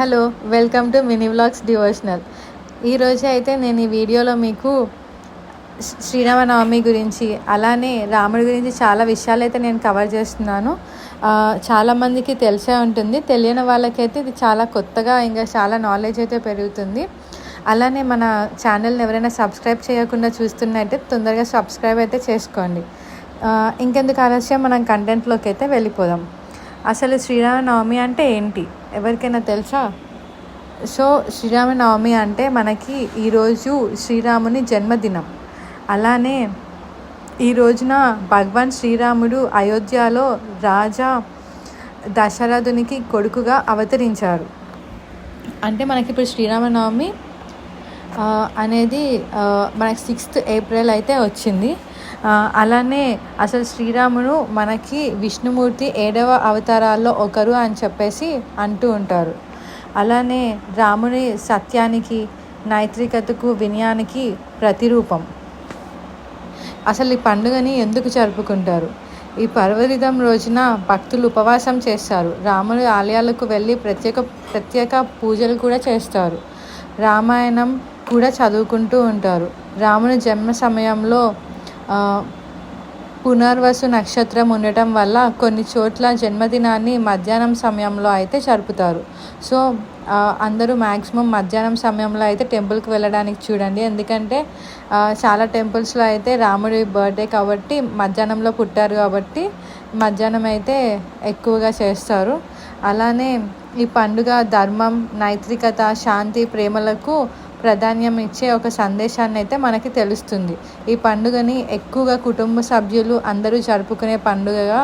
Hello welcome to mini vlogs devotional. ఈరోజు అయితే నేను ఈ వీడియోలో మీకు శ్రీరామనవమి గురించి అలానే రాముడి గురించి చాలా విషయాలు అయితే నేను కవర్ చేస్తున్నాను. చాలామందికి తెలిసే ఉంటుంది. తెలియని వాళ్ళకైతే ఇది చాలా కొత్తగా ఇంకా చాలా నాలెడ్జ్ అయితే పెరుగుతుంది. అలానే మన ఛానల్ని ఎవరైనా సబ్స్క్రైబ్ చేయకుండా చూస్తున్నట్టే తొందరగా సబ్స్క్రైబ్ అయితే చేసుకోండి. ఇంకెందుకు ఆలస్యం? మనం కంటెంట్లోకి అయితే వెళ్ళిపోదాం. అసలు శ్రీరామనవమి అంటే ఏంటి? ఎవరికైనా తెలుసా? సో శ్రీరామనవమి అంటే మనకి ఈరోజు శ్రీరాముని జన్మదినం. అలానే ఈ రోజున భగవాన్ శ్రీరాముడు అయోధ్యలో రాజా దశరథునికి కొడుకుగా అవతరించారు. అంటే మనకి ఇప్పుడు శ్రీరామనవమి అనేది మనకి సిక్స్త్ ఏప్రిల్ అయితే వచ్చింది. అలానే అసలు శ్రీరాముడు మనకి విష్ణుమూర్తి ఏడవ అవతారాల్లో ఒకరు అని చెప్పేసి అంటూ ఉంటారు. అలానే రాముని సత్యానికి నైతికతకు వినయానికి ప్రతిరూపం. అసలు ఈ పండుగని ఎందుకు జరుపుకుంటారు? ఈ పర్వదినం రోజున భక్తులు ఉపవాసం చేస్తారు. రాముని ఆలయాలకు వెళ్ళి ప్రత్యేక ప్రత్యేక పూజలు కూడా చేస్తారు. రామాయణం కూడా చదువుకుంటూ ఉంటారు. రాముని జన్మ సమయంలో పునర్వసు నక్షత్రం ఉండటం వల్ల కొన్ని చోట్ల జన్మదినాన్ని మధ్యాహ్నం సమయంలో అయితే జరుపుతారు. సో అందరూ మ్యాక్సిమం మధ్యాహ్నం సమయంలో అయితే టెంపుల్కి వెళ్ళడానికి చూడండి. ఎందుకంటే చాలా టెంపుల్స్లో అయితే రాముడి బర్త్డే కాబట్టి మధ్యాహ్నంలో పుట్టారు కాబట్టి మధ్యాహ్నం అయితే ఎక్కువగా చేస్తారు. అలానే ఈ పండుగ ధర్మం నైతికత శాంతి ప్రేమలకు ప్రాధాన్యం ఇచ్చే ఒక సందేశాన్ని అయితే మనకి తెలుస్తుంది. ఈ పండుగని ఎక్కువగా కుటుంబ సభ్యులు అందరూ జరుపుకునే పండుగగా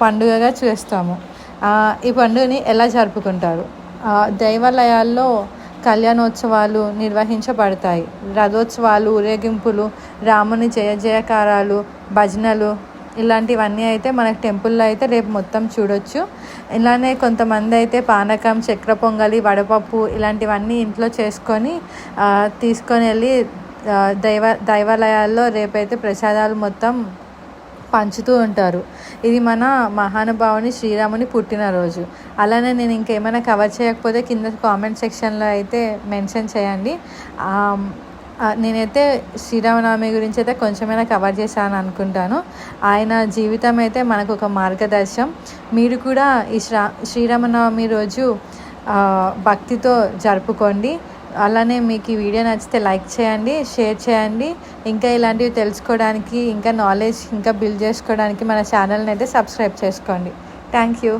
పండుగగా చేస్తాము. ఈ పండుగని ఎలా జరుపుకుంటారు? దేవాలయాల్లో దైవాలయాల్లో కళ్యాణోత్సవాలు నిర్వహించబడతాయి. రథోత్సవాలు ఊరేగింపులు రాముని జయ జయకారాలు భజనలు ఇలాంటివన్నీ అయితే మనకి టెంపుల్లో అయితే రేపు మొత్తం చూడొచ్చు. ఇలానే కొంతమంది అయితే పానకం చక్ర పొంగలి వడపప్పు ఇలాంటివన్నీ ఇంట్లో చేసుకొని తీసుకొని వెళ్ళి దైవ దైవాలయాల్లో రేపైతే ప్రసాదాలు మొత్తం పంచుతూ ఉంటారు. ఇది మన మహానుభావుని శ్రీరాముని పుట్టినరోజు. అలానే నేను ఇంకేమైనా కవర్ చేయకపోతే కింద కామెంట్ సెక్షన్లో అయితే మెన్షన్ చేయండి. నేనైతే శ్రీరామనవమి గురించి అయితే కొంచెమైనా కవర్ చేశాను అనుకుంటాను. ఆయన జీవితం అయితే మనకు ఒక మార్గదర్శం. మీరు కూడా ఈ శ్రా శ్రీరామనవమి రోజు భక్తితో జరుపుకోండి. అలానే మీకు ఈ వీడియో నచ్చితే లైక్ చేయండి షేర్ చేయండి. ఇంకా ఇలాంటివి తెలుసుకోవడానికి ఇంకా నాలెడ్జ్ ఇంకా బిల్డ్ చేసుకోవడానికి మన ఛానల్ని అయితే సబ్స్క్రైబ్ చేసుకోండి. Thank you